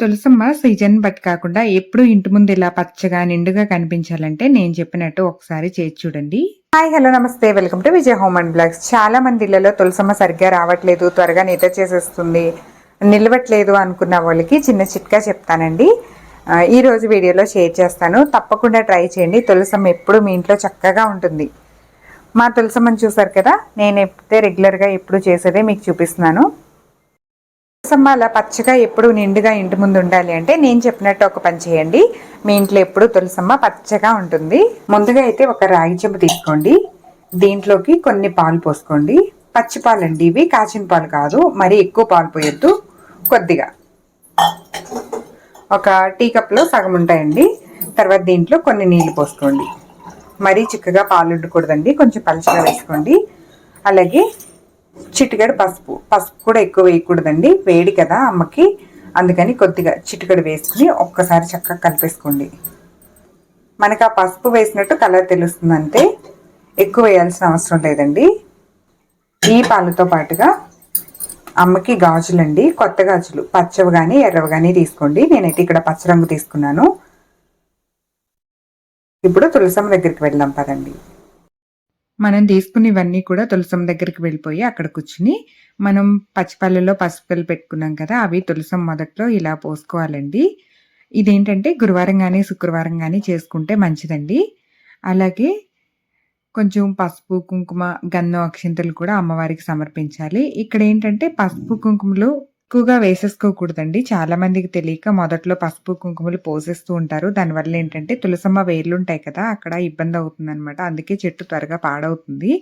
Tulasamma season బట్టి కాకుండా ఎప్పుడు ఇంటి ముందు ఇలా పచ్చగా నిండుగా కనిపించాలంటే నేను చెప్పినట్టు ఒకసారి చేసి చూడండి. Hi hello namaste. Welcome to Vijay home and blogs. చాలా మంది ఇళ్ళలో తులసమ్మ సరిగ్గా రావట్లేదు త్వరగా నిద్ర చేసేస్తుంది నిలవట్లేదు అనుకున్న వాళ్ళకి చిన్న చిట్కా చెప్తానండి. ఈ రోజు వీడియోలో షేర్ చేస్తాను. తప్పకుండా ట్రై చేయండి. తులసమ్మ ఎప్పుడు మీ ఇంట్లో చక్కగా ఉంటుంది. మా తులసమ్మని చూసారు కదా? నేను ఎప్పుడే రెగ్యులర్గా ఎప్పుడు చేసేదే మీకు చూపిస్తున్నాను. అలా పచ్చగా ఎప్పుడు నిండుగా ఇంటి ముందు ఉండాలి అంటే నేను చెప్పినట్టు ఒక పని చేయండి. మీ ఇంట్లో ఎప్పుడు తులసమ్మ పచ్చగా ఉంటుంది. ముందుగా అయితే ఒక రాగి చెంబు తీసుకోండి. దీంట్లోకి కొన్ని పాలు పోసుకోండి. పచ్చి పాలండి ఇవి. కాచిన పాలు కాదు. మరీ ఎక్కువ పాలు పోయొద్దు. కొద్దిగా. ఒక టీ కప్లో సగం ఉంటాయండి. తర్వాత దీంట్లో కొన్ని నీళ్ళు పోసుకోండి. మరీ చిక్కగా పాలు ఉండకూడదండి. కొంచెం పలుచగా వేసుకోండి. అలాగే చిటికడ పసుపు. పసుపు కూడా ఎక్కువ వేయకూడదండి. వేడి కదా అమ్మకి. అందుకని కొద్దిగా చిటికడ వేసుకుని ఒక్కసారి చక్కగా కలిపేసుకోండి. మనకి ఆ పసుపు వేసినట్టు కలర్ తెలుస్తుంది అంతే ఎక్కువ వేయాల్సిన అవసరం లేదండి. ఈ పాలతో పాటుగా అమ్మకి గాజులండి. కొత్త గాజులు. పచ్చవి కానీ ఎర్రవి కానీ తీసుకోండి. నేనైతే ఇక్కడ పచ్చ రంగు తీసుకున్నాను. ఇప్పుడు తులసమ్మ దగ్గరికి వెళ్దాం పదండి. మనం తీసుకున్నవన్నీ కూడా తులసం దగ్గరికి వెళ్ళిపోయి అక్కడ కూర్చుని మనం పచ్చిపల్లెలో పసుపులు పెట్టుకున్నాం కదా అవి తులసం మొదట్లో ఇలా పోసుకోవాలండి. ఇదేంటంటే గురువారం కానీ శుక్రవారం కానీ చేసుకుంటే మంచిదండి. అలాగే కొంచెం పసుపు కుంకుమ గంధం అక్షింతలు కూడా అమ్మవారికి సమర్పించాలి. ఇక్కడ ఏంటంటే పసుపు కుంకుమలు ఎక్కువగా వేసేసుకోకూడదండి. చాలా మందికి తెలియక మొదట్లో పసుపు కుంకుమలు పోసేస్తూ ఉంటారు. దానివల్ల ఏంటంటే తులసమ్మ వేర్లు ఉంటాయి కదా అక్కడ ఇబ్బంది అవుతుంది అనమాట అందుకే చెట్టు త్వరగా పాడవుతుంది.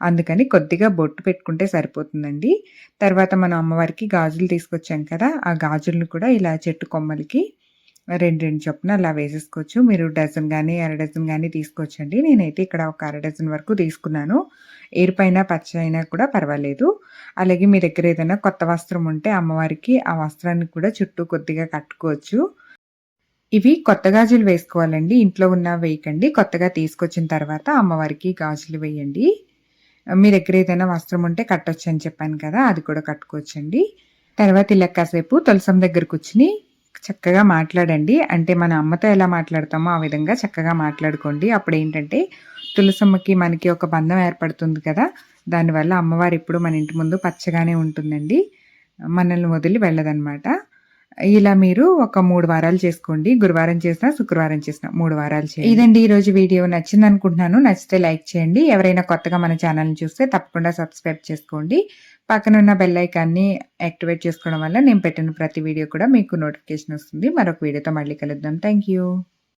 అందుకని కొద్దిగా బొట్టు పెట్టుకుంటే సరిపోతుందండి. తర్వాత మనం అమ్మవారికి గాజులు తీసుకొచ్చాం కదా ఆ గాజులను కూడా ఇలా చెట్టు కొమ్మలకి రెండు రెండు చొప్పున అలా వేసేసుకోవచ్చు. మీరు డజన్ కానీ అర డజన్ కానీ తీసుకోవచ్చండి. నేనైతే ఇక్కడ ఒక అర డజన్ వరకు తీసుకున్నాను. ఏరుపైన పచ్చ అయినా కూడా పర్వాలేదు. అలాగే మీ దగ్గర ఏదైనా కొత్త వస్త్రం ఉంటే అమ్మవారికి ఆ వస్త్రాన్ని కూడా చుట్టూ కొద్దిగా కట్టుకోవచ్చు. ఇవి కొత్త గాజులు వేసుకోవాలండి. ఇంట్లో ఉన్న వేయకండి. కొత్తగా తీసుకొచ్చిన తర్వాత అమ్మవారికి గాజులు వేయండి. మీ దగ్గర ఏదైనా వస్త్రం ఉంటే కట్టొచ్చు అని చెప్పాను కదా అది కూడా కట్టుకోవచ్చండి. తర్వాత ఇలా కాసేపు తులసం దగ్గర కూర్చుని చక్కగా మాట్లాడండి. అంటే మన అమ్మతో ఎలా మాట్లాడతామో ఆ విధంగా చక్కగా మాట్లాడుకోండి. అప్పుడు ఏంటంటే తులసమ్మకి మనకి ఒక బంధం ఏర్పడుతుంది కదా? దానివల్ల అమ్మవారు ఎప్పుడు మన ఇంటి ముందు పచ్చగానే ఉంటుందండి. మనల్ని వదిలి వెళ్ళదన్నమాట. ఇలా మీరు ఒక మూడు వారాలు చేసుకోండి. గురువారం చేసిన శుక్రవారం చేసిన మూడు వారాలు చేయండి. ఇదండి ఈ రోజు వీడియో. నచ్చింది అనుకుంటున్నాను నచ్చితే లైక్ చేయండి. ఎవరైనా కొత్తగా మన ఛానల్ని చూస్తే తప్పకుండా సబ్స్క్రైబ్ చేసుకోండి. పక్కన ఉన్న బెల్ ఐకాన్ని యాక్టివేట్ చేసుకోవడం వల్ల నేను పెట్టిన ప్రతి వీడియో కూడా మీకు నోటిఫికేషన్ వస్తుంది. మరొక వీడియోతో మళ్ళీ కలుద్దాం. Thank you.